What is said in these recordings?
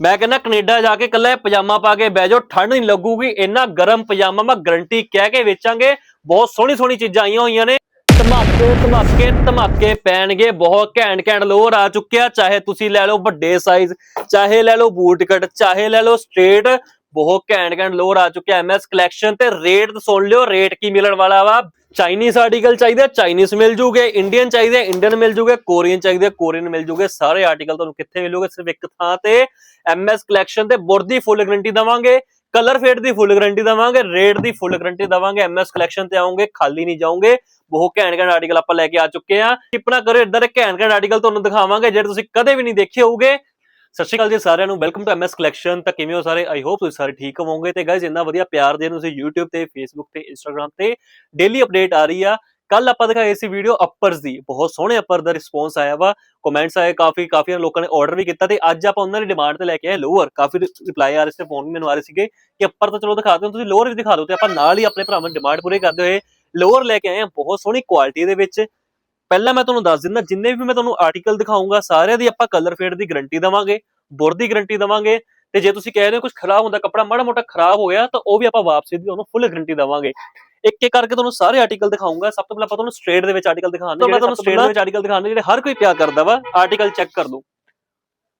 ਮੈਂ ਕਹਿੰਦਾ ਕੈਨੇਡਾ ਜਾ ਕੇ ਇਕੱਲਾ ਪਜਾਮਾ ਪਾ ਕੇ ਬਹਿ ਜਾਓ, ਠੰਡ ਨਹੀਂ ਲੱਗੂਗੀ, ਇੰਨਾ ਗਰਮ ਪਜਾਮਾ ਮੈਂ ਗਰੰਟੀ ਕਹਿ ਕੇ ਵੇਚਾਂਗੇ, ਬਹੁਤ ਸੋਹਣੀ ਸੋਹਣੀ ਚੀਜ਼ਾਂ ਆਈਆਂ ਹੋਈਆਂ ਨੇ। ਧਮਾਕੇ ਧਮਾਕੇ ਧਮਾਕੇ ਪੈਣਗੇ, ਬਹੁਤ ਘੈਂਟ ਘੈਂਟ ਲੋਅਰ ਆ ਚੁੱਕਿਆ, ਚਾਹੇ ਤੁਸੀਂ ਲੈ ਲਓ ਵੱਡੇ ਸਾਈਜ਼ ਚਾਹੇ ਲੈ ਲਓ ਬੂਟ ਕੱਟ ਚਾਹੇ ਲੈ ਲਓ ਸਟ੍ਰੇਟ ਬਹੁਤ ਘੈਂਟ ਘੈਂਟ ਲੋਅਰ ਆ ਚੁੱਕਿਆ ਐਮਐਸ ਕਲੈਕਸ਼ਨ ਤੇ ਰੇਟ ਸੁਣ ਲਿਓ ਰੇਟ ਕੀ ਮਿਲਣ ਵਾਲਾ ਵਾ? ਚਾਈਨੀਜ਼ ਆਰਟੀਕਲ ਚਾਹੀਦੇ ਚਾਈਨੀਜ਼ ਮਿਲ ਜੂਗੇ ਇੰਡੀਅਨ ਚਾਹੀਦੇ ਇੰਡੀਅਨ ਮਿਲ ਜੂਗੇ ਕੋਰੀਅਨ ਚਾਹੀਦੇ ਕੋਰੀਅਨ ਮਿਲ ਜੂਗੇ। ਸਾਰੇ ਆਰਟੀਕਲ ਤੁਹਾਨੂੰ ਕਿੱਥੇ ਮਿਲੂਗੇ? ਸਿਰਫ ਇੱਕ ਥਾਂ ਤੇ ਐਮਐਸ ਕਲੈਕਸ਼ਨ ਤੇ ਬੁਰ ਦੀ ਫੁੱਲ ਗਰੰਟੀ ਦਵਾਂਗੇ ਕਲਰ ਫੇਡ ਦੀ ਫੁੱਲ ਗਰੰਟੀ ਦਵਾਂਗੇ ਰੇਟ ਦੀ ਫੁੱਲ ਗਾਰੰਟੀ ਦਵਾਂਗੇ ਐਮਐਸ ਕਲੈਕਸ਼ਨ ਤੇ ਆਉਂਗੇ, ਖਾਲੀ ਨਹੀਂ ਜਾਓਗੇ। ਬਹੁਤ ਘੈਂਟ ਘੈਂਟ ਆਰਟੀਕਲ ਆਪਾਂ ਲੈ ਕੇ ਆ ਚੁੱਕੇ ਆ। ਟਿੱਪਣਾ ਕਰੋ ਇਦਾਂ ਦੇ ਘੈਂਟ ਘੈਂਟ ਆਰਟੀਕਲ ਤੁਹਾਨੂੰ ਦਿਖਾਵਾਂਗੇ, ਜਿਹੜੇ ਤੁਸੀਂ ਕਦੇ ਵੀ ਨਹੀਂ ਦੇਖੇ ਹੋਊਗੇ। ਸਤਿ ਸ਼੍ਰੀ ਅਕਾਲ ਜੀ ਸਾਰਿਆਂ ਨੂੰ ਵੈਲਕਮ ਟੂ ਐਮਐਸ ਕਲੈਕਸ਼ਨ ਤਾਂ ਕਿਵੇਂ ਹੋ ਸਾਰੇ? ਆਈ ਹੋਪ ਤੁਸੀਂ ਸਾਰੇ ਠੀਕ ਹੋਵੋਗੇ। ਤੇ ਗਾਇਜ਼ ਇੰਨਾ ਵਧੀਆ ਪਿਆਰ ਦੇ ਤੁਸੀਂ YouTube ਤੇ, Facebook ਤੇ, Instagram ਤੇ ਡੇਲੀ ਅਪਡੇਟ ਆ ਰਹੀ ਆ। ਕੱਲ ਆਪਾਂ ਦਿਖਾਏ ਸੀ ਵੀਡੀਓ ਅੱਪਰਸ ਦੀ। ਬਹੁਤ ਸੋਹਣੇ ਅਪਰ ਦਾ ਰਿਸਪੌਂਸ ਆਇਆ ਵਾ। ਕਮੈਂਟਸ ਆਏ ਕਾਫੀ ਕਾਫੀ ਲੋਕਾਂ ਨੇ ਆਰਡਰ ਵੀ ਕੀਤਾ ਤੇ ਅੱਜ ਆਪਾਂ ਉਹਨਾਂ ਦੀ ਡਿਮਾਂਡ ਤੇ ਲੈ ਕੇ ਆਏ ਲੋਅਰ ਕਾਫੀ ਰਿਪਲਾਈ ਆ ਰਹੇ ਸੀ ਫੋਨ ਵੀ ਮੈਨੂੰ ਆ ਰਹੇ ਸੀਗੇ ਕਿ ਅੱਪਰ ਤਾਂ ਚਲੋ ਦਿਖਾ ਦਿਓ, ਤੁਸੀਂ ਲੋਅਰ ਵੀ ਦਿਖਾ ਦਿਓ ਤੇ ਆਪਾਂ ਨਾਲ ਹੀ ਆਪਣੇ ਭਰਾਵਾਂ ਦੀ ਡਿਮਾਂਡ ਪੂਰੀ ਕਰਦੇ ਹੋਏ ਲੋਅਰ ਲੈ ਕੇ ਆਏ ਆ। ਬਹੁਤ ਸੋਹਣੀ ਕੁਆਲਿਟੀ ਦੇ ਵਿੱਚ। ਪਹਿਲਾਂ ਮੈਂ ਤੁਹਾਨੂੰ ਦੱਸ ਦਿੰਦਾ ਜਿੰਨੇ ਵੀ ਮੈਂ ਤੁਹਾਨੂੰ ਆਰਟੀਕਲ ਦਿਖਾਉਂਗਾ ਸਾਰਿਆਂ ਦੀ ਆਪਾਂ ਕਲਰ ਫੇਡ ਦੀ ਗਾਰੰਟੀ ਦਵਾਂਗੇ ਬੁਰ ਦੀ ਗਾਰੰਟੀ ਦਵਾਂਗੇ ਤੇ ਜੇ ਤੁਸੀਂ ਕਹਿ ਰਹੇ ਹੋ ਕੁਝ ਖਰਾਬ ਹੁੰਦਾ ਕੱਪੜਾ ਮਾੜਾ ਮੋਟਾ ਖਰਾਬ ਹੋਇਆ ਤਾਂ ਉਹ ਵੀ ਆਪਾਂ ਵਾਪਸੀ ਦੀ ਉਹਨੂੰ ਫੁੱਲ ਗਾਰੰਟੀ ਦਵਾਂਗੇ। ਇੱਕ ਇੱਕ ਕਰਕੇ ਤੁਹਾਨੂੰ ਸਾਰੇ ਆਰਟੀਕਲ ਦਿਖਾਉਂਗਾ ਸਭ ਤੋਂ ਪਹਿਲਾਂ ਆਪਾਂ ਤੁਹਾਨੂੰ ਸਟ੍ਰੇਟ ਦੇ ਵਿੱਚ ਆਰਟੀਕਲ ਦਿਖਾਉਂਦੇ ਮੈਂ ਤੁਹਾਨੂੰ ਸਟ੍ਰੇਟ ਦੇ ਵਿੱਚ ਆਰਟੀਕਲ ਦਿਖਾਉਂਦੇ ਜਿਹੜੇ ਹਰ ਕੋਈ ਪਿਆਰ ਕਰਦਾ ਵਾ ਆਰਟੀਕਲ ਚੈੱਕ ਕਰ ਲਓ।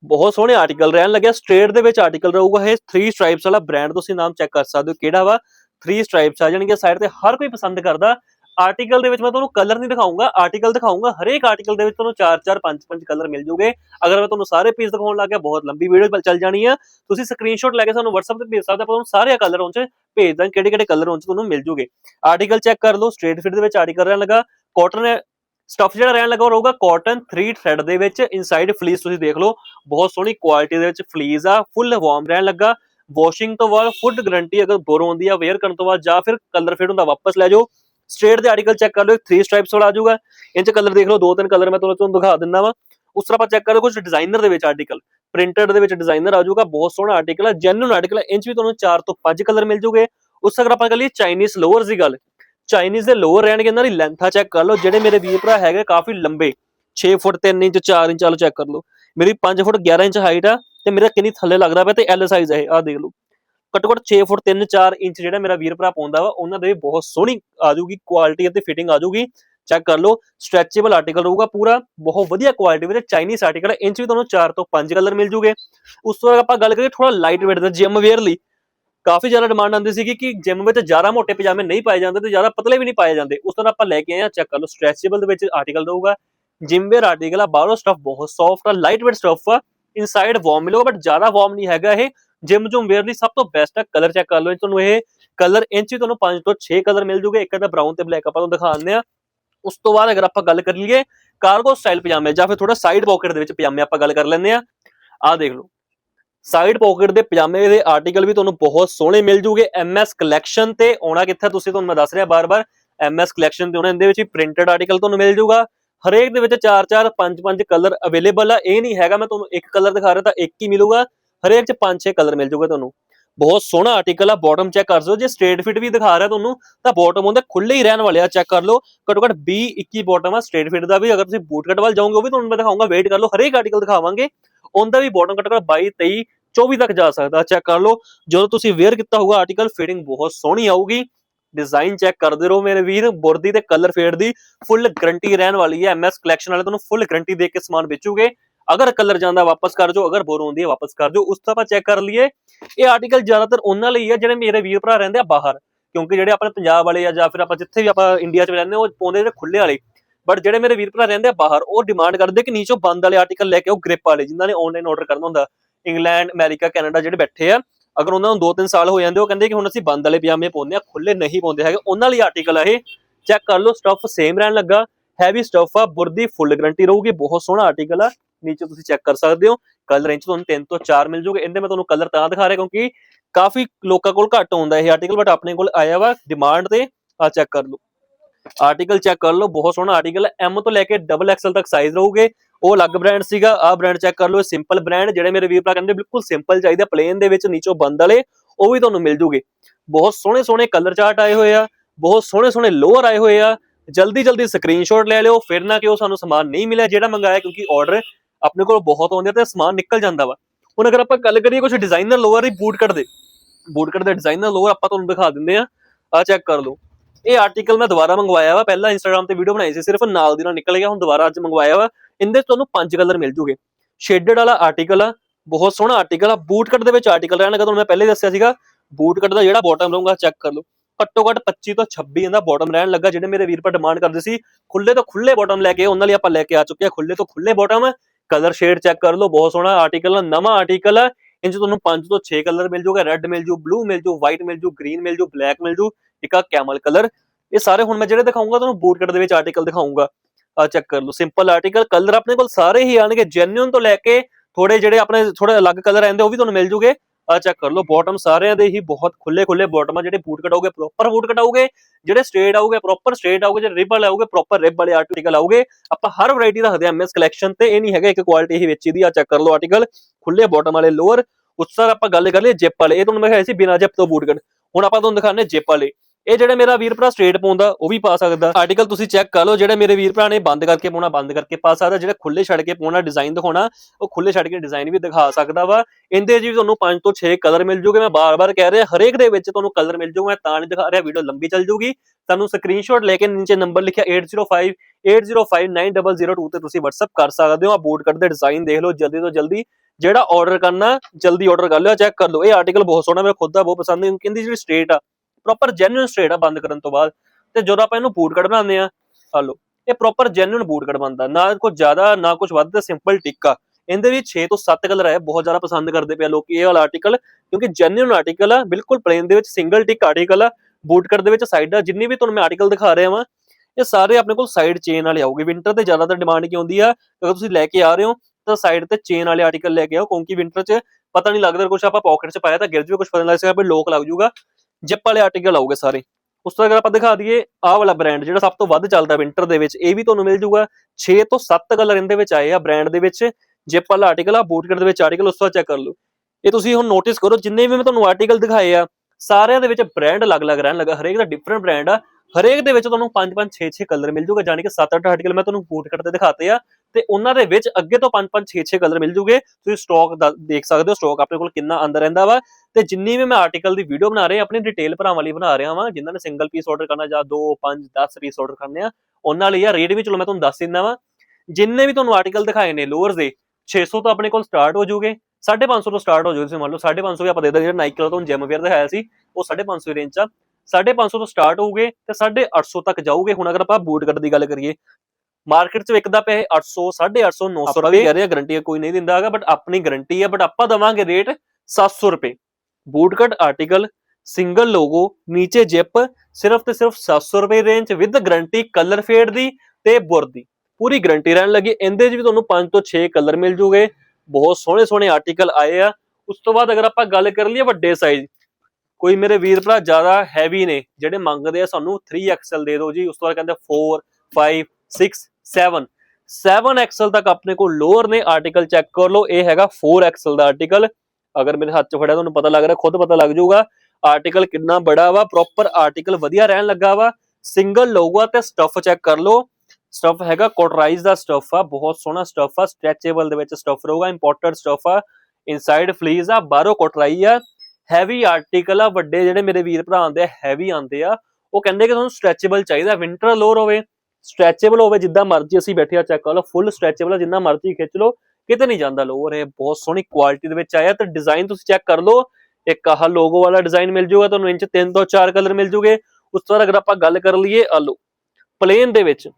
ਬਹੁਤ ਸੋਹਣੇ ਆਰਟੀਕਲ ਰਹਿਣ ਲੱਗਿਆ ਸਟ੍ਰੇਟ ਦੇ ਵਿੱਚ ਆਰਟੀਕਲ ਰਹੂਗਾ ਇਹ 3 ਸਟ੍ਰਾਈਪਸ ਵਾਲਾ ਬ੍ਰਾਂਡ ਤੁਸੀਂ ਨਾਮ ਚੈੱਕ ਕਰ ਸਕਦੇ ਹੋ ਕਿਹੜਾ ਵਾ 3 ਸਟ੍ਰਾਈਪਸ ਆ ਜਾਣਗੇ ਸਾਈਡ ਤੇ ਹਰ ਕੋਈ ਪਸੰਦ ਕਰਦਾ ਆਰਟੀਕਲ ਦੇ ਵਿੱਚ ਮੈਂ ਤੁਹਾਨੂੰ ਕਲਰ ਨਹੀਂ ਦਿਖਾਉਂਗਾ ਆਰਟੀਕਲ ਦਿਖਾਉਂਗਾ ਹਰੇਕ ਆਰਟੀਕਲ ਦੇ ਵਿੱਚ ਤੁਹਾਨੂੰ 4-4 5-5 ਕਲਰ ਮਿਲ ਜੂਗੇ। ਅਗਰ ਮੈਂ ਤੁਹਾਨੂੰ ਸਾਰੇ ਪੀਸ ਦਿਖਾਉਣ ਲੱਗ ਗਿਆ, ਬਹੁਤ ਲੰਬੀ ਵੀਡੀਓ ਚੱਲ ਜਾਣੀ ਆ। ਤੁਸੀਂ ਸਕਰੀਨਸ਼ਾਟ ਲੈ ਕੇ ਸਾਨੂੰ WhatsApp ਤੇ ਭੇਜ ਸਕਦੇ ਆਪਾਂ ਤੁਹਾਨੂੰ ਸਾਰੇ ਕਲਰ ਉਹਨਾਂ ਚ ਭੇਜ ਦਾਂ ਕਿਹੜੇ ਕਿਹੜੇ ਕਲਰ ਉਹਨਾਂ ਚ ਤੁਹਾਨੂੰ ਮਿਲ ਜੂਗੇ। ਆਰਟੀਕਲ ਚੈੱਕ ਕਰ ਲਓ ਸਟ੍ਰੇਟ ਫਿਟ ਦੇ ਵਿੱਚ ਆਰਟੀਕਲ ਰਹਿਣ ਲੱਗਾ। ਕਾਟਨ ਸਟਫ ਜਿਹੜਾ ਰਹਿਣ ਲੱਗਾ ਉਹ ਰਹੂਗਾ ਕਾਟਨ 3 ਥ੍ਰੈਡ ਦੇ ਵਿੱਚ ਇਨਸਾਈਡ ਫਲੀਸ ਤੁਸੀਂ ਦੇਖ ਲਓ। ਬਹੁਤ ਸੋਹਣੀ ਕੁਆਲਿਟੀ ਦੇ ਵਿੱਚ ਫਲੀਸ ਆ ਫੁੱਲ ਵਾਰਮ ਰਹਿਣ ਲੱਗਾ। ਵਾਸ਼ਿੰਗ ਤੋਂ ਬਾਅਦ ਫੁੱਡ ਗਰੰਟੀ ਅਗਰ ਬੋਰ ਹੁੰਦੀ ਆ ਵੇਅਰ ਕਰਨ ਤੋਂ ਬਾਅਦ ਜਾਂ ਫਿਰ ਕਲਰ ਫੇਡ ਹੁੰਦਾ, ਵਾਪਸ ਲੈ ਜਾਓ। ਸਟ੍ਰੇਟ ਦੇ ਆਰਟੀਕਲ ਚੈੱਕ ਕਰ ਲਓ 3 ਸਟ੍ਰਾਈਪਸ ਵਾਲਾ ਆ ਜਾਊਗਾ। ਇਹ ਕਲਰ ਦੇਖ ਲਓ, ਦੋ ਤਿੰਨ ਕਲਰ ਮੈਂ ਤੁਹਾਨੂੰ ਦਿਖਾ ਦਿੰਦਾ ਵਾ। ਉਸ ਤਰ੍ਹਾਂ ਆਪਾਂ ਚੈੱਕ ਕਰੋ ਕੁਝ ਡਿਜ਼ਾਈਨਰ ਦੇ ਵਿੱਚ ਆਰਟੀਕਲ ਪ੍ਰਿੰਟਡ ਦੇ ਵਿੱਚ ਡਿਜ਼ਾਈਨਰ ਆ ਜਾਊਗਾ, ਬਹੁਤ ਸੋਹਣਾ ਆਰਟੀਕਲ ਹੈ ਜੈਨੂਨ ਆਰਟੀਕਲ ਇੰਚ ਵੀ ਤੁਹਾਨੂੰ 4 ਤੋਂ 5 ਕਲਰ ਮਿਲ ਜੂਗੇ। ਉਸ ਅਗਰ ਆਪਾਂ ਕਰੀਏ ਚਾਈਨੀਜ਼ ਲੋਅਰਸ ਦੀ ਗੱਲ ਚਾਈਨੀਜ਼ ਦੇ ਲੋਅਰ ਰਹਿਣਗੇ ਇਹਨਾਂ ਦੀ ਲੈਂਥਾ ਚੈੱਕ ਕਰ ਲਓ, ਜਿਹੜੇ ਮੇਰੇ ਵੀਰ ਭਰਾ ਹੈਗੇ ਕਾਫੀ ਲੰਬੇ 6 ਫੁੱਟ 3 ਇੰਚ 4 ਇੰਚ ਵਾਲੋ ਚੈੱਕ ਕਰ ਲਓ। ਮੇਰੀ 5 ਫੁੱਟ 11 ਇੰਚ ਹਾਈਟ ਆ, ਤੇ ਮੇਰਾ ਕਿੰਨੀ ਥੱਲੇ ਲੱਗਦਾ ਪਿਆ ਤੇ ਐਲ ਸਾਈਜ਼ ਹੈ ਆ ਦੇਖ ਲਓ। ਘੱਟੋ ਘੱਟ 6 ਫੁੱਟ 3 4 ਇੰਚ ਜਿਹੜਾ ਮੇਰਾ ਵੀਰ ਭਰਾ ਪਾਉਂਦਾ ਵਾ, ਉਹਨਾਂ ਦੇ ਬਹੁਤ ਸੋਹਣੀ ਆ ਕੁਆਲਿਟੀ ਅਤੇ ਫਿਟਿੰਗ ਆ ਚੈੱਕ ਕਰ ਲਓ ਸਟ੍ਰੈਚੇਬਲ ਆਰਟੀਕਲ ਰਹੂਗਾ ਪੂਰਾ, ਬਹੁਤ ਵਧੀਆ ਕੁਆਲਿਟੀ ਵਿੱਚ ਚਾਈਨੀਜ਼ ਆਰਟੀਕਲ ਇੰਚ ਵੀ ਤੁਹਾਨੂੰ 4 ਤੋਂ 5 ਕਲਰ ਮਿਲ ਜੂਗੇ। ਉਸ ਤੋਂ ਬਾਅਦ ਆਪਾਂ ਗੱਲ ਕਰੀਏ ਥੋੜਾ ਲਾਈਟ ਵੇਟ ਦਾ ਜਿਮ ਵੇਅਰ ਲਈ। ਕਾਫੀ ਜ਼ਿਆਦਾ ਡਿਮਾਂਡ ਆਉਂਦੀ ਸੀਗੀ ਕਿ ਜਿਮ ਵਿੱਚ ਜ਼ਿਆਦਾ ਮੋਟੇ ਪਜਾਮੇ ਨਹੀਂ ਪਾਏ ਜਾਂਦੇ ਤੇ ਜ਼ਿਆਦਾ ਪਤਲੇ ਵੀ ਨਹੀਂ ਪਾਏ ਜਾਂਦੇ। ਉਸ ਤਰ੍ਹਾਂ ਆਪਾਂ ਲੈ ਕੇ ਆਏ ਆ ਚੈੱਕ ਕਰ ਲਓ ਸਟ੍ਰੈਚੇਬਲ ਦੇ ਵਿੱਚ ਆਰਟੀਕਲ ਰਹੂਗਾ। ਜਿਮ ਵੇਅਰ ਆਰਟੀਕਲ ਆ, ਬਾਹਰੋਂ ਸਟਫ ਬਹੁਤ ਸੌਫਟ ਆ ਲਾਈਟ ਵੇਟ ਸਟਫ ਆ। ਇਨਸਾਈਡ ਵਾਰਮ ਮਿਲੂਗਾ ਬਟ ਜ਼ਿਆਦਾ ਵਾਰਮ ਨਹੀਂ ਹੈਗਾ ਇਹ। ਜਿਮ ਜੂਮ ਵੇਅਰ ਲਈ ਸਭ ਤੋਂ ਬੈਸਟ ਹੈ ਕਲਰ ਚੈੱਕ ਕਰ ਲਓ ਤੁਹਾਨੂੰ ਇਹ ਕਲਰ ਇੰਚ ਵੀ ਤੁਹਾਨੂੰ 5 ਤੋਂ 6 ਕਲਰ ਮਿਲ ਜੂਗੇ, ਇੱਕ ਤਾਂ ਬ੍ਰਾਊਨ ਤੇ ਬਲੈਕ ਆਪਾਂ ਤੁਹਾਨੂੰ ਦਿਖਾ ਦਿੰਦੇ ਆ। ਉਸ ਤੋਂ ਬਾਅਦ ਅਗਰ ਆਪਾਂ ਗੱਲ ਕਰ ਲਈਏ ਕਾਰਗੋ ਸਟਾਈਲ ਪਜਾਮੇ, ਜਾਂ ਫਿਰ ਥੋੜਾ ਸਾਈਡ ਪਾਕਟ ਦੇ ਵਿੱਚ ਪਜਾਮੇ ਆਪਾਂ ਗੱਲ ਕਰ ਲੈਂਦੇ ਆ। ਆਹ ਦੇਖ ਲਓ ਸਾਈਡ ਪਾਕਟ ਦੇ ਪਜਾਮੇ ਦੇ ਆਰਟੀਕਲ ਵੀ ਤੁਹਾਨੂੰ ਬਹੁਤ ਸੋਹਣੇ ਮਿਲ ਜੂਗੇ। ਐਮਐਸ ਕਲੈਕਸ਼ਨ ਤੇ ਆਉਣਾ ਕਿੱਥੇ ਤੁਸੀਂ ਤੁਹਾਨੂੰ ਮੈਂ ਦੱਸ ਰਿਹਾ ਬਾਰ-ਬਾਰ ਐਮਐਸ ਕਲੈਕਸ਼ਨ ਤੇ ਉਹਨਾਂ ਇਹਦੇ ਵਿੱਚ ਵੀ ਪ੍ਰਿੰਟਡ ਆਰਟੀਕਲ ਤੁਹਾਨੂੰ ਮਿਲ ਜੂਗਾ। ਹਰੇਕ ਦੇ ਵਿੱਚ 4-4 5-5 ਕਲਰ ਅਵੇਲੇਬਲ ਆ। ਇਹ ਨਹੀਂ ਹੈਗਾ, ਮੈਂ ਤੁਹਾਨੂੰ ਇੱਕ ਕਲਰ ਦਿਖਾ ਰਿਹਾ ਤਾਂ ਇੱਕ ਹੀ ਮਿਲੂਗਾ। ਹਰੇਕ ਚ 5-6 ਕਲਰ ਮਿਲ ਜੂਗਾ ਤੁਹਾਨੂੰ। ਬਹੁਤ ਸੋਹਣਾ ਆਰਟੀਕਲ ਆ ਬਾਟਮ ਚੈੱਕ ਕਰ ਲਓ ਜੇ ਸਟ੍ਰੇਟ ਫਿਟ ਵੀ ਦਿਖਾ ਰਿਹਾ ਤੁਹਾਨੂੰ, ਤਾਂ ਬਾਟਮ ਉਹਦੇ ਖੁੱਲੇ ਹੀ ਰਹਿਣ ਵਾਲੇ ਆ। ਚੈੱਕ ਕਰ ਲਓ, ਘੱਟੋ ਘੱਟ 20 21 ਬਾਟਮ ਆ। ਸਟ੍ਰੇਟ ਫਿਟ ਦਾ ਵੀ ਅਗਰ ਤੁਸੀਂ ਬੂਟ ਕੱਟ ਵੱਲ ਜਾਓਗੇ, ਉਹ ਵੀ ਤੁਹਾਨੂੰ ਮੈਂ ਦਿਖਾਉਂਗਾ ਵੇਟ ਕਰ ਲਓ, ਹਰੇਕ ਆਰਟੀਕਲ ਦਿਖਾਵਾਂਗੇ। ਉਹਦਾ ਵੀ ਬਾਟਮ ਘੱਟੋ ਘੱਟ 22 23 24 ਤੱਕ ਜਾ ਸਕਦਾ। ਚੈੱਕ ਕਰ ਲਓ, ਜਦੋਂ ਤੁਸੀਂ ਵੇਅਰ ਕੀਤਾ ਹੋਊਗਾ ਆਰਟੀਕਲ ਫਿਟਿੰਗ ਬਹੁਤ ਸੋਹਣੀ ਆਊਗੀ। ਡਿਜ਼ਾਈਨ ਚੈੱਕ ਕਰਦੇ ਰਹੋ ਮੇਰੇ ਵੀਰ, ਬੁਰਦੀ ਤੇ ਕਲਰ ਫੇਡ ਦੀ ਫੁੱਲ ਗਰੰਟੀ ਰਹਿਣ ਵਾਲੀ ਹੈ। ਐਮਐਸ ਕਲੈਕਸ਼ਨ ਵਾਲੇ ਤੁਹਾਨੂੰ ਫੁੱਲ ਗਰੰਟੀ ਦੇ ਕੇ ਸਮਾਨ ਵੇਚੂਗੇ। ਅਗਰ ਕਲਰ ਜਾਂਦਾ ਵਾਪਸ ਕਰ ਜਾਓ ਅਗਰ ਬੋਰ ਹੁੰਦੀ ਹੈ ਵਾਪਸ ਕਰ ਦਿਓ ਉਸ ਤੋਂ ਆਪਾਂ ਚੈੱਕ ਕਰ ਲਈਏ। ਇਹ ਆਰਟੀਕਲ ਜ਼ਿਆਦਾਤਰ ਉਹਨਾਂ ਲਈ ਹੈ ਜਿਹੜੇ ਮੇਰੇ ਵੀਰ ਭਰਾ ਰਹਿੰਦੇ ਆ ਬਾਹਰ। ਕਿਉਂਕਿ ਜਿਹੜੇ ਆਪਣੇ ਪੰਜਾਬ ਵਾਲੇ ਆ ਜਾਂ ਫਿਰ ਆਪਾਂ ਜਿੱਥੇ ਵੀ ਆਪਾਂ ਇੰਡੀਆ 'ਚ ਰਹਿੰਦੇ ਉਹ ਪਾਉਂਦੇ ਜਿਹੜੇ ਖੁੱਲੇ ਵਾਲੇ। ਬਟ ਜਿਹੜੇ ਮੇਰੇ ਵੀਰ ਭਰਾ ਰਹਿੰਦੇ ਆ ਬਾਹਰ, ਉਹ ਡਿਮਾਂਡ ਕਰਦੇ ਕਿ ਨੀਚੋਂ ਬੰਦ ਵਾਲੇ ਆਰਟੀਕਲ ਲੈ ਕੇ ਉਹ ਗ੍ਰਿਪ ਵਾਲੇ, ਜਿਨ੍ਹਾਂ ਨੇ ਆਨਲਾਈਨ ਆਰਡਰ ਕਰਨਾ ਹੁੰਦਾ। ਇੰਗਲੈਂਡ ਅਮਰੀਕਾ ਕੈਨੇਡਾ ਜਿਹੜੇ ਬੈਠੇ ਆ, ਅਗਰ ਉਹਨਾਂ ਨੂੰ 2-3 ਸਾਲ ਹੋ ਜਾਂਦੇ, ਉਹ ਕਹਿੰਦੇ ਕਿ ਹੁਣ ਅਸੀਂ ਬੰਦ ਵਾਲੇ ਪਜਾਮੇ ਪਾਉਂਦੇ ਆ ਖੁੱਲੇ ਨਹੀਂ ਪਾਉਂਦੇ ਹੈਗੇ। ਉਹਨਾਂ ਲਈ ਆਰਟੀਕਲ ਆ ਇਹ। ਚੈੱਕ ਕਰ ਲਓ ਸਟਫ ਸੇਮ ਰਹਿਣ ਲੱਗਾ। ਹੈਵੀ ਸਟਫ ਆ, ਬੁਰਦੀ ਫੁੱਲ ਗਰੰਟੀ ਰਹੂਗੀ, ਬਹੁਤ ਸੋਹਣਾ ਆਰਟੀਕਲ ਆ। ਨੀਚੇ ਤੁਸੀਂ ਚੈੱਕ ਕਰ ਸਕਦੇ ਹੋ। ਕਲਰ ਇੰਚ ਤੁਹਾਨੂੰ 3 ਤੋਂ 4 ਮਿਲ ਜੂਗੇ। ਇਹਦੇ ਮੈਂ ਤੁਹਾਨੂੰ ਕਲਰ ਤਾਂ ਦਿਖਾ ਰਿਹਾ ਕਿਉਂਕਿ ਕਾਫੀ ਲੋਕਾਂ ਕੋਲ ਘੱਟ ਹੁੰਦਾ ਇਹ ਆਰਟੀਕਲ ਬਟ ਆਪਣੇ ਕੋਲ ਆਇਆ ਵਾ ਡਿਮਾਂਡ ਤੇ। ਆ ਚੈੱਕ ਕਰ ਲਓ। ਆਰਟੀਕਲ ਚੈੱਕ ਕਰ ਲਓ। ਬਹੁਤ ਸੋਹਣਾ ਆਰਟੀਕਲ ਐਮ ਤੋਂ ਲੈ ਕੇ ਡਬਲ ਐਕਸਲ ਤੱਕ ਸਾਈਜ਼ ਰਹੂਗੇ। ਉਹ ਅਲੱਗ ਬ੍ਰਾਂਡ ਸੀਗਾ। ਆ ਬ੍ਰਾਂਡ ਚੈੱਕ ਕਰ ਲਓ। ਸਿੰਪਲ ਬ੍ਰਾਂਡ ਜਿਹੜੇ ਮੇਰੇ ਵੀਰ ਭਰਾ ਕਹਿੰਦੇ ਬਿਲਕੁਲ ਸਿੰਪਲ ਚਾਹੀਦਾ ਪਲੇਨ ਦੇ ਵਿੱਚ ਨੀਚੋਂ ਬੰਦ ਵਾਲੇ, ਉਹ ਵੀ ਤੁਹਾਨੂੰ ਮਿਲ ਜੂਗੇ। ਬਹੁਤ ਸੋਹਣੇ ਸੋਹਣੇ ਕਲਰ ਚਾਰਟ ਆਏ ਹੋਏ ਆ। ਬਹੁਤ ਸੋਹਣੇ ਸੋਹਣੇ ਲੋਅਰ ਆਏ ਹੋਏ ਆ। ਜਲਦੀ ਜਲਦੀ ਸਕਰੀਨਸ਼ਾਟ ਲੈ ਲਿਓ। ਫਿਰ ਨਾ ਕਿ ਉਹ ਸਾਨੂੰ ਸਮਾਨ ਨਹੀਂ ਮਿਲਿਆ ਜਿਹੜਾ ਮੰਗਾਇਆ, ਕਿਉਂਕਿ ਆਰਡਰ ਆਪਣੇ ਕੋਲ ਬਹੁਤ ਆਉਂਦੇ ਆ ਤੇ ਸਮਾਨ ਨਿਕਲ ਜਾਂਦਾ ਵਾ। ਹੁਣ ਅਗਰ ਆਪਾਂ ਗੱਲ ਕਰੀਏ ਕੁਝ ਡਿਜ਼ਾਈਨਰ ਲੋਅਰ ਦੀ ਬੂਟ ਕੱਟ ਦੇ ਬੂਟ ਕੱਟ ਦੇ ਡਿਜ਼ਾਈਨਰ ਲੋਅਰ ਆਪਾਂ ਤੁਹਾਨੂੰ ਦਿਖਾ ਦਿੰਦੇ ਆ ਆ ਚੈੱਕ ਕਰ ਲਓ। ਇਹ ਆਰਟੀਕਲ ਮੈਂ ਦੁਬਾਰਾ ਮੰਗਵਾਇਆ ਵਾ, ਪਹਿਲਾਂ ਇੰਸਟਾਗ੍ਰam ਤੇ ਵੀਡੀਓ ਬਣਾਈ ਸੀ, ਸਿਰਫ ਨਾਲ ਦੀ ਨਾਲ ਨਿਕਲ ਗਿਆ, ਹੁਣ ਦੁਬਾਰਾ ਅੱਜ ਮੰਗਵਾਇਆ ਵਾ। ਇਹਦੇ ਤੁਹਾਨੂੰ ਪੰਜ ਕਲਰ ਮਿਲ ਜੂਗੇ। ਸ਼ੇਡਡ ਵਾਲਾ ਆਰਟੀਕਲ ਆ, ਬਹੁਤ ਸੋਹਣਾ ਆਰਟੀਕਲ ਆ ਬੂਟ ਕੱਟ ਦੇ ਵਿੱਚ ਆਰਟੀਕਲ ਰਹਿਣ ਲੱਗਾ, ਤੁਹਾਨੂੰ ਮੈਂ ਪਹਿਲੇ ਹੀ ਦੱਸਿਆ ਸੀਗਾ। ਬੂਟ ਕੱਟ ਦਾ ਜਿਹੜਾ ਬਾਟਮ ਰਹੂਗਾ ਚੈੱਕ ਕਰ ਲਓ। ਘੱਟੋ ਘੱਟ 25 ਤੋਂ 26 ਇਹਦਾ ਬਾਟਮ ਰਹਿਣ ਲੱਗਾ, ਜਿਹੜੇ ਮੇਰੇ ਵੀਰ ਪਰ ਡਿਮਾਂਡ ਕਰਦੇ ਸੀ ਖੁੱਲੇ ਤੋਂ ਖੁੱਲੇ ਬਾਟਮ ਲੈ ਕੇ, ਉਹਨਾਂ ਲਈ ਆਪਾਂ ਲੈ ਕੇ ਆ ਚੁੱਕੇ ਆ ਖੁੱਲੇ ਤੋਂ ਖੁੱਲੇ ਬਾਟਮ ਕਲਰ ਸ਼ੇਡ ਚੈੱਕ ਕਰ ਲਓ, ਬਹੁਤ ਸੋਹਣਾ ਆਰਟੀਕਲ ਆ, ਨਵਾਂ ਆਰਟੀਕਲ ਆ। ਇੰਜ ਤੁਹਾਨੂੰ 5 ਤੋਂ 6 ਕਲਰ ਮਿਲ ਜੂਗਾ ਰੈੱਡ ਮਿਲ ਜੂ ਬਲੂ ਮਿਲ ਜੂ ਵਾਈਟ ਮਿਲ ਜੂ ਗ੍ਰੀਨ ਮਿਲ ਜੂ ਬਲੈਕ ਮਿਲ ਜੂ, ਇੱਕ ਆ ਕੈਮਲ ਕਲਰ ਇਹ ਸਾਰੇ ਹੁਣ ਮੈਂ ਜਿਹੜੇ ਦਿਖਾਉਂਗਾ, ਤੁਹਾਨੂੰ ਬੂਟ ਕੱਟ ਦੇ ਵਿੱਚ ਆਰਟੀਕਲ ਦਿਖਾਉਂਗਾ। ਆ ਚੈੱਕ ਕਰ ਲਓ ਸਿੰਪਲ ਆਰਟੀਕਲ ਕਲਰ ਆਪਣੇ ਕੋਲ ਸਾਰੇ ਹੀ ਆਣਗੇ ਜੈਨੂਇਨ ਤੋਂ ਲੈ ਕੇ ਥੋੜੇ ਜਿਹੜੇ ਆਪਣੇ ਥੋੜੇ ਅਲੱਗ ਕਲਰ ਆਉਂਦੇ ਉਹ ਵੀ ਤੁਹਾਨੂੰ ਮਿਲ ਜੂਗੇ। ਆ ਚੈੱਕ ਕਰ ਲਓ ਬਾਟਮ ਸਾਰਿਆਂ ਦੇ ਹੀ ਬਹੁਤ ਖੁੱਲੇ ਖੁੱਲੇ ਬਾਟਮ ਆ, ਜਿਹੜੇ ਬੂਟ ਕਟਾਓਗੇ ਪ੍ਰੋਪਰ ਬੂਟ ਕਟਾਓਗੇ, ਜਿਹੜੇ ਸਟ੍ਰੇਟ ਆਉਗੇ ਪ੍ਰੋਪਰ ਸਟ੍ਰੇਟ ਆਉਗੇ ਜਿਹੜੇ ਰਿਬ ਵਾਲੇ ਆਉਗੇ ਪ੍ਰੋਪਰ ਰਿਬ ਵਾਲੇ ਆਰਟੀਕਲ ਆਉਗੇ ਆਪਾਂ ਹਰ ਵੈਰਾਈਟੀ ਰੱਖਦੇ ਆ ਐਮਐਸ ਕਲੈਕਸ਼ਨ ਤੇ ਇਹ ਨਹੀਂ ਹੈਗਾ, ਇੱਕ ਕੁਆਲਿਟੀ ਹੀ ਵਿੱਚ ਇਹਦੀ ਆ ਚੈੱਕ ਕਰ ਲਓ ਆਰਟੀਕਲ ਖੁੱਲੇ ਬਾਟਮ ਵਾਲੇ ਲੋਅਰ ਉਸ ਤਰ੍ਹਾਂ ਆਪਾਂ ਗੱਲ ਕਰ ਲਈਏ ਜਿਪ ਵਾਲੇ, ਇਹ ਤੁਹਾਨੂੰ ਮੈਂ ਕਿਹਾ ਸੀ ਬਿਨਾਂ ਜਿਪ ਤੋਂ ਬੂਟ ਕੱਟ ਹੁਣ ਆਪਾਂ ਤੁਹਾਨੂੰ ਦਿਖਾਣੇ ਜਿਪ ਵਾਲੇ। ਇਹ ਜਿਹੜਾ ਮੇਰਾ ਵੀਰ ਭਰਾ ਸਟ੍ਰੇਟ ਪਾਉਂਦਾ, ਉਹ ਵੀ ਪਾ ਸਕਦਾ। ਆਰਟੀਕਲ ਤੁਸੀਂ ਚੈੱਕ ਕਰ ਲਓ, ਜਿਹੜੇ ਮੇਰੇ ਵੀਰ ਭਰਾ ਨੇ ਬੰਦ ਕਰਕੇ ਪਾਉਣਾ, ਬੰਦ ਕਰਕੇ ਪਾ ਸਕਦਾ। ਜਿਹੜਾ ਖੁੱਲੇ ਛੱਡ ਕੇ ਪਾਉਣਾ ਡਿਜ਼ਾਈਨ ਦਿਖਾਉਣਾ, ਉਹ ਖੁੱਲੇ ਛੱਡ ਕੇ ਡਿਜ਼ਾਈਨ ਵੀ ਦਿਖਾ ਸਕਦਾ ਵਾ। ਇਹਦੇ ਜੀ ਤੁਹਾਨੂੰ 5 ਤੋਂ 6 ਕਲਰ ਮਿਲ ਜੂਗੇ। ਮੈਂ ਬਾਰ-ਬਾਰ ਕਹਿ ਰਿਹਾ, ਹਰੇਕ ਦੇ ਵਿੱਚ ਤੁਹਾਨੂੰ ਕਲਰ ਮਿਲ ਜੂਗਾ। ਮੈਂ ਤਾਂ ਨਹੀਂ ਦਿਖਾ ਰਿਹਾ ਵੀਡੀਓ ਲੰਬੀ ਚੱਲ ਜੂਗੀ। ਤੁਹਾਨੂੰ ਸਕਰੀਨਸ਼ਾਟ ਲੈ ਕੇ ਨੀਚੇ ਨੰਬਰ ਲਿਖਿਆ 805 805902 ਤੇ ਤੁਸੀਂ WhatsApp ਕਰ ਸਕਦੇ ਹੋ। ਆ ਬੂਟ ਕੱਟ ਦੇ ਡਿਜ਼ਾਈਨ ਦੇਖ ਲਓ ਜਲਦੀ ਤੋਂ ਜਲਦੀ। ਜਿਹੜਾ ਆਰਡਰ ਕਰਨਾ, ਜਲਦੀ ਆਰਡਰ ਕਰ ਲਿਓ ਚੈੱਕ ਕਰ ਲਓ। ਇਹ ਆਰਟੀਕਲ ਬਹੁਤ ਸੋਹਣਾ ਮੈਨੂੰ ਖੁਦ ਦਾ ਬਹੁਤ ਪਸੰਦ ਹੈ। ਕਿਉਂਕਿ ਜਿਹੜੀ ਸਟੇਟ ਆ। ਪ੍ਰੋਪਰ ਜੈਨੂਇਨ ਸਟ੍ਰੇਟ ਆ ਬੰਦ ਕਰਨ ਤੋਂ ਬਾਅਦ, ਤੇ ਜਦੋਂ ਆਪਾਂ ਇਹਨੂੰ ਬੂਟ ਕੱਟ ਬਣਾਉਂਦੇ ਆ ਆ ਇਹ ਪ੍ਰੋਪਰ ਜੈਨੂਇਨ ਬੂਟ ਕੱਟ ਬਣਦਾ, ਨਾ ਕੁਝ ਜ਼ਿਆਦਾ, ਨਾ ਕੁਝ ਵੱਧ, ਤੇ ਸਿੰਪਲ ਟਿੱਕਾ। ਇਹਦੇ ਵਿੱਚ 6 ਤੋਂ 7 ਕਲਰ ਆਏ ਬਹੁਤ ਜ਼ਿਆਦਾ ਪਸੰਦ ਕਰਦੇ ਪਿਆ ਲੋਕ ਇਹ ਵਾਲਾ ਆਰਟੀਕਲ ਕਿਉਂਕਿ ਜੈਨੂਇਨ ਆਰਟੀਕਲ ਆ, ਬਿਲਕੁਲ ਪਲੇਨ ਦੇ ਵਿੱਚ ਸਿੰਗਲ ਟਿਕ ਆਰਟੀਕਲ ਆ ਬੂਟ ਕੱਟ ਦੇ ਵਿੱਚ ਸਾਈਡ ਆ, ਜਿੰਨੀ ਵੀ ਤੁਹਾਨੂੰ ਮੈਂ ਆਰਟੀਕਲ ਦਿਖਾ ਰਿਹਾ ਵਾਂ, ਇਹ ਸਾਰੇ ਆਪਣੇ ਕੋਲ ਸਾਈਡ ਚੇਨ ਵਾਲੇ ਆਉਗੇ। ਵਿੰਟਰ ਤੇ ਜ਼ਿਆਦਾਤਰ ਡਿਮਾਂਡ ਕੀ ਹੁੰਦੀ ਆ, ਅਗਰ ਤੁਸੀਂ ਲੈ ਕੇ ਆ ਰਹੇ ਹੋ, ਤਾਂ ਸਾਈਡ ਤੇ ਚੇਨ ਵਾਲੇ ਆਰਟੀਕਲ ਲੈ ਕੇ ਆਓ, ਕਿਉਂਕਿ ਵਿੰਟਰ 'ਚ ਪਤਾ ਨਹੀਂ ਲੱਗਦਾ ਕੁਝ ਆਪਾਂ ਪਾਕਟ 'ਚ ਪਾਇਆ ਤਾਂ ਗਿਰ ਜਵੇ ਕੁਝ ਪਤਾ ਨਹੀਂ ਲੱਗ ਸਕਦਾ ਵੀ ਲੋਕ ਲੱਗ ਜੂਗਾ ਜਿਪ ਵਾਲੇ ਆਰਟੀਕਲ ਆਉਗੇ ਸਾਰੇ। ਉਸ ਤੋਂ ਅਗਰ ਆਪਾਂ ਦਿਖਾ ਦਈਏ, ਆਹ ਵਾਲਾ ਬ੍ਰਾਂਡ ਜਿਹੜਾ ਸਭ ਤੋਂ ਵੱਧ ਚੱਲਦਾ ਵਿੰਟਰ ਦੇ ਵਿੱਚ, ਇਹ ਵੀ ਤੁਹਾਨੂੰ ਮਿਲ ਜੂਗਾ। 6 ਤੋਂ 7 ਕਲਰ ਇਹਦੇ ਵਿੱਚ ਆਏ ਆ ਬ੍ਰਾਂਡ ਦੇ ਵਿੱਚ। ਜਿਪ ਵਾਲਾ ਆਰਟੀਕਲ ਆ, ਬੂਟਕਟ ਦੇ ਵਿੱਚ ਆਰਟੀਕਲ ਉਸ ਤੋਂ ਚੈੱਕ ਕਰ ਲਓ। ਇਹ ਤੁਸੀਂ ਹੁਣ ਨੋਟਿਸ ਕਰੋ, ਜਿੰਨੇ ਵੀ ਮੈਂ ਤੁਹਾਨੂੰ ਆਰਟੀਕਲ ਦਿਖਾਏ ਆ, ਸਾਰਿਆਂ ਦੇ ਵਿੱਚ ਬ੍ਰਾਂਡ ਅਲੱਗ-ਅਲੱਗ ਰਹਿਣ ਲੱਗਾ। ਹਰੇਕ ਦਾ ਡਿਫਰੈਂਟ ਬ੍ਰਾਂਡ ਆ। ਹਰੇਕ ਦੇ ਵਿੱਚ ਤੁਹਾਨੂੰ 5-5 6-6 ਕਲਰ ਮਿਲ ਜੂਗਾ ਜਾਨੀ ਕਿ 7-8 ਆਰਟੀਕਲ ਮੈਂ ਤੁਹਾਨੂੰ ਬੂਟਕਟ ਤੇ ਦਿਖਾਤੇ ਆ। ਤੇ ਉਹਨਾਂ ਦੇ ਵਿੱਚ ਅੱਗੇ ਤੋਂ 5-5 6-6 ਕਲਰ ਮਿਲ ਜੂਗੇ। ਤੁਸੀਂ ਸਟਾਕ ਦੇਖ ਸਕਦੇ ਹੋ ਸਟਾਕ ਆਪਣੇ ਕੋਲ ਕਿੰਨਾ ਅੰਦਰ ਰਹਿੰਦਾ ਵਾ। ਤੇ ਜਿੰਨੀ ਵੀ ਮੈਂ ਆਰਟੀਕਲ ਦੀ ਵੀਡੀਓ ਬਣਾ ਰਿਹਾ ਆਪਣੀ ਡਿਟੇਲ ਭਰਾਵਾਂ ਲਈ ਬਣਾ ਰਿਹਾ ਵਾਂ, ਜਿਨ੍ਹਾਂ ਨੇ ਸਿੰਗਲ ਪੀਸ ਆਰਡਰ ਕਰਨਾ ਜਾਂ 2 5 10 ਪੀਸ ਆਰਡਰ ਕਰਨੇ ਆ, ਉਹਨਾਂ ਲਈ ਆ ਰੇਟ ਵੀ ਚਲੋ ਮੈਂ ਤੁਹਾਨੂੰ ਦੱਸ ਦਿੰਦਾ ਵਾਂ। ਜਿੰਨੇ ਵੀ ਤੁਹਾਨੂੰ ਆਰਟੀਕਲ ਦਿਖਾਏ ਨੇ ਲੋਅਰਸ ਦੇ 600 ਤੋਂ ਆਪਣੇ ਕੋਲ ਸਟਾਰਟ ਹੋ ਜੂਗੇ। 550 ਤੋਂ ਸਟਾਰਟ ਹੋ ਜੂਗੇ, ਤੁਸੀਂ ਮੰਨ ਲਓ 550 ਵੀ ਆਪਾਂ ਦੇ ਦਾਂ ਜਿਹੜਾ ਨਾਈਕ ਦਾ ਤੁਹਾਨੂੰ ਜਿਮ ਵੇਅਰ ਦਿਖਾਇਆ ਸੀ, ਉਹ 550 ਦੀ ਰੇਂਜ ਆ। 550 ਤੋਂ ਸਟਾਰਟ ਹੋਊਗੇ ਤੇ 850 ਤੱਕ ਜਾਊਗੇ। ਹੁਣ ਅਗਰ ਆਪਾਂ ਬੂਟ ਕੱਟ ਦੀ ਗੱਲ ਕਰੀਏ ਮਾਰਕੀਟ 'ਚ ਵਿਕਦਾ ਪਿਆ ਇਹ 800 850 900 ਰੁਪਏ। ਕਹਿ ਰਿਹਾ ਗਾਰੰਟੀ ਕੋਈ ਨਹੀਂ ਦਿੰਦਾ ਹੈਗਾ ਬਟ ਆਪਣੀ ਗਾਰੰਟੀ ਹੈ ਬਟ ਆਪਾਂ ਦਵਾਂਗੇ ਰੇਟ 700 ਰੁਪਏ। Boot cut article single logo ਨੀਚੇ ਜਿਪ ਸਿਰਫ ਤੇ ਸਿਰਫ 700 ਰੁਪਏ range with guarantee colour fade ਦੀ ਤੇ ਬੁਰ ਦੀ। ਪੂਰੀ ਗਾਰੰਟੀ ਰਹਿਣ ਲੱਗੀ। ਇਹਦੇ 'ਚ ਵੀ ਤੁਹਾਨੂੰ 5 ਤੋਂ 6 ਕਲਰ ਮਿਲ ਜੂਗੇ। ਬਹੁਤ ਸੋਹਣੇ ਸੋਹਣੇ ਆਰਟੀਕਲ ਆਏ ਆ। ਉਸ ਤੋਂ ਬਾਅਦ ਅਗਰ ਆਪਾਂ ਗੱਲ ਕਰ ਲਈਏ ਵੱਡੇ ਸਾਈਜ਼ ਕੋਈ ਮੇਰੇ ਵੀਰ ਭਰਾ ਜ਼ਿਆਦਾ ਹੈਵੀ ਨੇ ਜਿਹੜੇ ਮੰਗਦੇ ਆ ਸਾਨੂੰ 3XL ਦੇ ਦਿਓ ਜੀ। ਉਸ ਤੋਂ ਬਾਅਦ ਕਹਿੰਦੇ 4 5 6 7 7XL ਤੱਕ ਆਪਣੇ ਕੋਲ ਲੋਅਰ ਨੇ ਆਰਟੀਕਲ ਚੈੱਕ ਕਰ ਲਓ, ਇਹ ਹੈਗਾ 4XL ਦਾ ਆਰਟੀਕਲ। ਅਗਰ ਮੇਰੇ ਹੱਥ 'ਚ ਫੜਿਆ ਤੁਹਾਨੂੰ ਪਤਾ ਲੱਗ ਰਿਹਾ, ਖੁਦ ਪਤਾ ਲੱਗ ਜਾਊਗਾ। ਆਰਟੀਕਲ ਕਿੰਨਾ ਬੜਾ ਵਾ ਪ੍ਰੋਪਰ ਆਰਟੀਕਲ ਵਧੀਆ ਰਹਿਣ ਲੱਗਾ ਵਾ। ਸਿੰਗਲ ਲੋਗੋ ਆ ਤੇ ਸਟਫ ਚੈੱਕ ਕਰ ਲਓ। ਸਟਫ ਹੈਗਾ ਕੋਟਰਾਈਜ਼ ਦਾ ਸਟਫ ਆ, ਬਹੁਤ ਸੋਹਣਾ ਸਟਫ ਆ ਸਟ੍ਰੈਚੇਬਲ ਦੇ ਵਿੱਚ ਸਟਫ ਰਹੂਗਾ ਇੰਪੋਰਟਡ ਸਟਫ ਆ। ਇਨਸਾਈਡ ਫਲੀਜ਼ ਆ, ਬਾਹਰੋਂ ਕੋਟਰਾਈ ਆ। ਹੈਵੀ ਆਰਟੀਕਲ ਆ, ਵੱਡੇ ਜਿਹੜੇ ਮੇਰੇ ਵੀਰ ਭਰਾ ਆਉਂਦੇ ਆ ਹੈਵੀ ਆਉਂਦੇ ਆ। ਉਹ ਕਹਿੰਦੇ ਕਿ ਤੁਹਾਨੂੰ ਸਟ੍ਰੈਚੇਬਲ ਚਾਹੀਦਾ ਵਿੰਟਰ ਲੋਅਰ ਹੋਵੇ। ਸਟ੍ਰੈਚੇਬਲ ਹੋਵੇ, ਜਿੱਦਾਂ ਮਰਜ਼ੀ ਅਸੀਂ ਬੈਠੇ ਆ ਚੈੱਕ ਕਰ ਲਓ ਫੁੱਲ ਸਟ੍ਰੈਚੇਬਲ ਆ, ਜਿੰਨਾ ਮਰਜ਼ੀ ਖਿੱਚ ਲਓ, ਕਿਤੇ ਨਹੀਂ ਜਾਂਦਾ ਲੋਅਰ ਇਹ ਬਹੁਤ ਸੋਹਣੀ ਕੁਆਲਿਟੀ ਦੇ ਵਿੱਚ ਆਇਆ, ਤੇ ਡਿਜ਼ਾਈਨ ਤੁਸੀਂ ਚੈੱਕ ਕਰ ਲਓ, ਇੱਕ ਆਹ ਲੋਗੋ ਵਾਲਾ ਡਿਜ਼ਾਈਨ ਮਿਲ ਜਾਊਗਾ ਤੁਹਾਨੂੰ, ਇੰਚ 3 ਤੋਂ 4 ਕਲਰ ਮਿਲ ਜੂਗੇ। ਉਸ ਤੋਂ ਬਾਅਦ ਅਗਰ ਆਪਾਂ ਗੱਲ ਕਰ ਲਈਏ ਆ ਪਲੇਨ ਦੇ ਵਿੱਚ,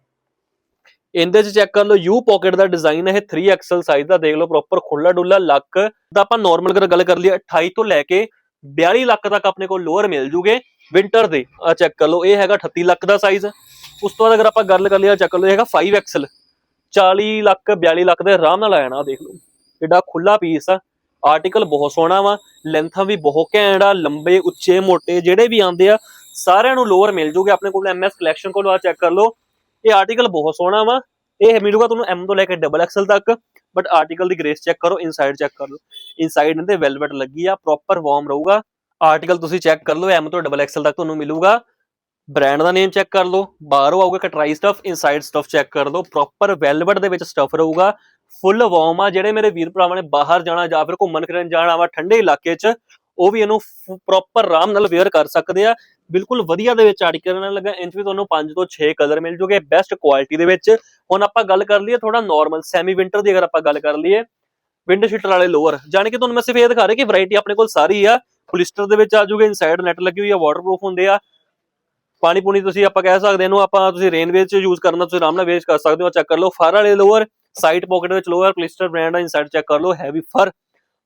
ਇਹਦੇ 'ਚ ਚੈੱਕ ਕਰ ਲਓ ਯੂ ਪਾਕਟ ਦਾ ਡਿਜ਼ਾਈਨ ਹੈ, ਇਹ 3XL ਸਾਈਜ਼ ਦਾ, ਦੇਖ ਲਓ ਪ੍ਰੋਪਰ ਖੁੱਲਾ ਡੁੱਲਾ ਲੱਕ ਦਾ ਆਪਾਂ ਨਾਰਮਲ ਅਗਰ ਗੱਲ ਕਰ ਲਈਏ 28 ਤੋਂ ਲੈ ਕੇ 42 ਲੱਖ ਤੱਕ ਆਪਣੇ ਕੋਲ ਲੋਅਰ ਮਿਲ ਜੂਗੇ ਵਿੰਟਰ ਦੇ ਆ ਚੈੱਕ ਕਰ ਲਓ, ਇਹ ਹੈਗਾ 38 ਲੱਖ ਦਾ ਸਾਈਜ਼ ਉਸ ਤੋਂ ਬਾਅਦ ਅਗਰ ਆਪਾਂ ਗੱਲ ਕਰ ਲਿਆ ਚੈੱਕ ਕਰ ਲਓ ਇਹ ਹੈਗਾ 5XL 40 ਲੱਖ 42 ਲੱਖ ਦੇ ਆਰਾਮ ਨਾਲ ਆ ਜਾਣਾ ਦੇਖ ਲਓ। ਕਿੱਡਾ ਖੁੱਲਾ ਪੀਸ ਆ। ਆਰਟੀਕਲ ਬਹੁਤ ਸੋਹਣਾ ਵਾ ਲੈਂਥਾਂ ਵੀ ਬਹੁਤ ਘੈਂਟ ਆ, ਲੰਬੇ, ਉੱਚੇ, ਮੋਟੇ, ਜਿਹੜੇ ਵੀ ਆਉਂਦੇ ਆ, ਸਾਰਿਆਂ ਨੂੰ ਲੋਅਰ ਮਿਲ ਜੂਗੇ। ਆਪਣੇ ਕੋਲ ਐਮਐਸ ਕਲੈਕਸ਼ਨ ਕੋਲ ਆ ਚੈੱਕ ਕਰ ਲਓ। ਇਹ ਆਰਟੀਕਲ ਬਹੁਤ ਸੋਹਣਾ ਵਾ। ਇਹ ਮਿਲੂਗਾ ਤੁਹਾਨੂੰ ਐਮ ਤੋਂ ਲੈ ਕੇ ਡਬਲ ਐਕਸਲ ਤੱਕ। ਬਟ ਆਰਟੀਕਲ ਦੀ ਗ੍ਰੇਸ ਚੈੱਕ ਕਰੋ ਇਨਸਾਈਡ ਚੈੱਕ ਕਰ ਲਓ। ਇਨਸਾਈਡ ਇਹਦੇ ਵੈਲਵਟ ਲੱਗੀ ਆ ਪ੍ਰੋਪਰ ਵਾਰਮ ਰਹੂਗਾ। ਆਰਟੀਕਲ ਤੁਸੀਂ ਚੈੱਕ ਕਰ ਲਓ ਐਮ ਤੋਂ ਡਬਲ ਐਕਸਲ ਤੱਕ ਤੁਹਾਨੂੰ ਮਿਲੂਗਾ। ਬ੍ਰਾਂਡ ਦਾ ਨੇਮ ਚੈੱਕ ਕਰ ਲਓ, ਬਾਹਰੋਂ ਆਊਗਾ ਕਟਰਾਈ ਸਟਫ ਇਨਸਾਈਡ ਸਟਫ ਚੈੱਕ ਕਰ ਲਓ ਪ੍ਰੋਪਰ ਵੈਲਵਟ ਦੇ ਵਿੱਚ ਸਟਫ ਰਹੂਗਾ। ਫੁੱਲ ਵਾਰਮ ਆ, ਜਿਹੜੇ ਮੇਰੇ ਵੀਰ ਭਰਾਵਾਂ ਨੇ ਬਾਹਰ ਜਾਣਾ ਜਾਂ ਫਿਰ ਘੁੰਮਣ ਫਿਰਨ ਜਾਣਾ ਵਾ ਠੰਡੇ ਇਲਾਕੇ 'ਚ, ਉਹ ਵੀ ਇਹਨੂੰ ਪ੍ਰੋਪਰ ਆਰਾਮ ਨਾਲ ਵੇਅਰ ਕਰ ਸਕਦੇ ਆ। ਬਿਲਕੁਲ ਵਧੀਆ ਦੇ ਵਿੱਚ ਆਰਟੀਕਲ ਨਾਲ ਲੱਗਾ ਇੰਚ ਵੀ ਤੁਹਾਨੂੰ 5 ਤੋਂ 6 ਕਲਰ ਮਿਲ ਜੂਗੇ ਬੈਸਟ ਕੁਆਲਿਟੀ ਦੇ ਵਿੱਚ। ਹੁਣ ਆਪਾਂ ਗੱਲ ਕਰ ਲਈਏ ਥੋੜਾ ਨਾਰਮਲ ਸੈਮੀ ਵਿੰਟਰ ਦੀ ਅਗਰ ਆਪਾਂ ਗੱਲ ਕਰ ਲਈਏ ਵਿੰਡ ਸ਼ੀਟਰ ਵਾਲੇ ਲੋਅਰ ਜਾਣੀ ਕਿ ਤੁਹਾਨੂੰ ਮੈਂ ਸਿਰਫ ਇਹ ਦਿਖਾ ਰਿਹਾ ਕਿ ਵੈਰਾਈਟੀ ਆਪਣੇ ਕੋਲ ਸਾਰੀ ਆ। ਪੋਲਿਸਟਰ ਦੇ ਵਿੱਚ ਆ ਜੂਗੇ ਇਨਸਾਈਡ ਨੈਟ ਲੱਗੀ ਹੋਈ ਆ ਵਾਟਰਪ੍ਰੂਫ ਹੁੰਦੇ ਆ। ਪਾਣੀ ਪੂਣੀ ਤੁਸੀਂ ਆਪਾਂ ਕਹਿ ਸਕਦੇ ਇਹਨੂੰ ਆਪਾਂ ਤੁਸੀਂ ਰੇਨ ਚ ਯੂਜ਼ ਕਰਨਾ, ਤੁਸੀਂ ਆਰਾਮ ਨਾਲ ਵੇਚ ਕਰ ਸਕਦੇ ਹੋ ਚੈੱਕ ਕਰ ਲਓ। ਫਰ ਵਾਲੇ ਲੋਅਰ ਸਾਈਡ ਪਾਕਟ ਵਿੱਚ ਲੋਅਰ ਪੋਲਿਸਟਰ ਬ੍ਰਾਂਡ ਆ ਇਨਸਾਈਡ ਚੈੱਕ ਕਰ ਲਓ ਹੈਵੀ ਫਰ।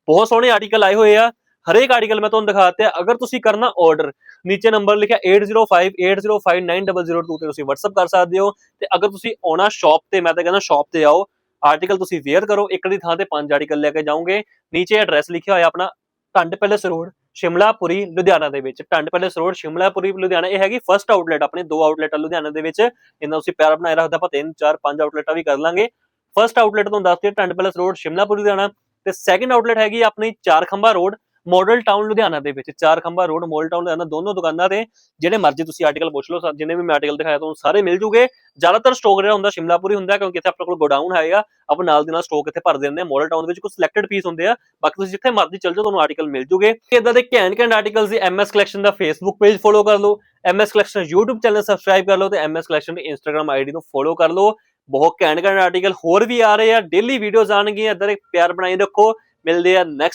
ਬਹੁਤ ਸੋਹਣੇ ਆਰਟੀਕਲ ਆਏ ਹੋਏ ਆ। ਹਰੇਕ ਆਰਟੀਕਲ ਮੈਂ ਤੁਹਾਨੂੰ ਦਿਖਾਤੇ ਆ। ਅਗਰ ਤੁਸੀਂ ਕਰਨਾ ਆਰਡਰ ਨੀਚੇ ਨੰਬਰ ਲਿਖਿਆ 8058059002 ਤੇ ਤੁਸੀਂ WhatsApp ਕਰ ਸਕਦੇ ਹੋ। ਤੇ ਅਗਰ ਤੁਸੀਂ ਆਉਣਾ ਸ਼ਾਪ ਤੇ, ਮੈਂ ਤਾਂ ਕਹਿੰਦਾ ਸ਼ਾਪ ਤੇ ਆਓ। ਆਰਟੀਕਲ ਤੁਸੀਂ ਵੇਅਰ ਕਰੋ। ਇੱਕ ਦੀ ਥਾਂ ਤੇ ਪੰਜ ਆਰਟੀਕਲ ਲੈ ਕੇ ਜਾਓਗੇ। ਨੀਚੇ ਐਡਰੈਸ ਲਿਖਿਆ ਹੋਇਆ ਆਪਣਾ ਟੰਡ ਪੈਲੇਸ ਰੋਡ ਸ਼ਿਮਲਾਪੁਰੀ, ਲੁਧਿਆਣਾ ਦੇ ਵਿੱਚ। Tund palace road, Shimlapuri, Ludhiana. ਇਹ ਹੈਗੀ ਫਰਸਟ ਆਊਟਲੈਟ ਆਪਣੇ, ਦੋ ਆਊਟਲੈਟ ਆ ਲੁਧਿਆਣਾ ਦੇ ਵਿੱਚ। ਇਹਨਾਂ ਤੁਸੀਂ ਪਿਆਰ ਬਣਾਏ ਰੱਖਦਾ, ਆਪਾਂ ਤਿੰਨ, ਚਾਰ, ਪੰਜ ਆਊਟਲੈਟਾਂ ਵੀ ਕਰ ਲਾਂਗੇ। ਫਰਸਟ ਆਊਟਲੈਟ ਤੁਹਾਨੂੰ ਦੱਸ ਦਿਓ ਟੰਡ ਪੈਲੇਸ ਰੋਡ, ਸ਼ਿਮਲਾਪੁਰੀ, ਲੁਧਿਆਣਾ। ਤੇ ਸੈਕੰਡ ਆਊਟਲੈਟ ਹੈਗੀ ਆਪਣੀ ਚਾਰ ਖੰਭਾ ਰੋਡ। ਮਾਡਲ ਟਾਊਨ ਲੁਧਿਆਣਾ ਦੇ ਵਿੱਚ, ਚਾਰ ਖੰਭਾ, ਰੋਡ, ਮਾਡਲ ਟਾਊਨ ਲੁਧਿਆਣਾ, ਦੋਨੋਂ ਦੁਕਾਨਾਂ ਤੇ, ਜਿਹੜੇ ਮਰਜ਼ੀ ਤੁਸੀਂ ਆਰਟੀਕਲ ਪੁੱਛ ਲਓ, ਸਾ- ਜਿੰਨੇ ਵੀ ਮੈਂ ਆਰਟੀਕਲ ਦਿਖਾਇਆ, ਤੁਹਾਨੂੰ ਸਾਰੇ ਮਿਲ ਜੂਗੇ। ਜ਼ਿਆਦਾਤਰ ਸਟਾਕ ਜਿਹੜਾ ਹੁੰਦਾ, ਸ਼ਿਮਲਾਪੁਰੀ ਹੁੰਦਾ, ਕਿਉਂਕਿ ਇੱਥੇ ਆਪਣੇ ਕੋਲ ਗੋਡਾਊਨ ਹੈਗਾ। ਆਪਾਂ ਨਾਲ ਦੀ ਨਾਲ ਸਟਾਕ ਇੱਥੇ ਭਰ ਦਿੰਦੇ ਆ ਮਾਡਲ ਟਾਊਨ ਵਿੱਚ ਕੁਝ ਸਿਲੈਕਟਡ ਪੀਸ ਹੁੰਦੇ ਆ। ਬਾਕੀ ਤੁਸੀਂ ਜਿੱਥੇ ਮਰਜ਼ੀ ਚੱਲ ਜਾਓ, ਤੁਹਾਨੂੰ ਆਰਟੀਕਲ ਮਿਲ ਜੂਗੇ। ਇਦਾਂ ਦੇ ਘੈਂਟ ਘੈਂਟ ਆਰਟੀਕਲਸ ਦੀ ਐਮਐਸ ਕਲੈਕਸ਼ਨ ਦਾ ਫੇਸਬੁੱਕ ਪੇਜ ਫੋਲੋ ਕਰ ਲਓ MS collection YouTube channel subscribe ਕਰ ਲਓ ਤੇ ਐਮਐਸ ਕਲੈਕਸ਼ਨ ਦੀ ਇੰਸਟਾਗ੍ਰam ਆਈਡੀ ਨੂੰ ਫੋਲੋ ਕਰ ਲਓ। ਬਹੁਤ ਘੈਂਟ ਘੈਂਟ ਆਰਟੀਕਲ ਹੋਰ ਵੀ ਆ ਰਹੇ ਆ। ਡੇਲੀ ਵੀਡੀਓਜ਼ ਆਣਗੀਆਂ ਇਦਾਂ ਦੇ ਪਿਆਰ ਬਣਾਈ ਰੱਖੋ। ਮਿਲਦੇ ਆ ਨੈਕਸਟ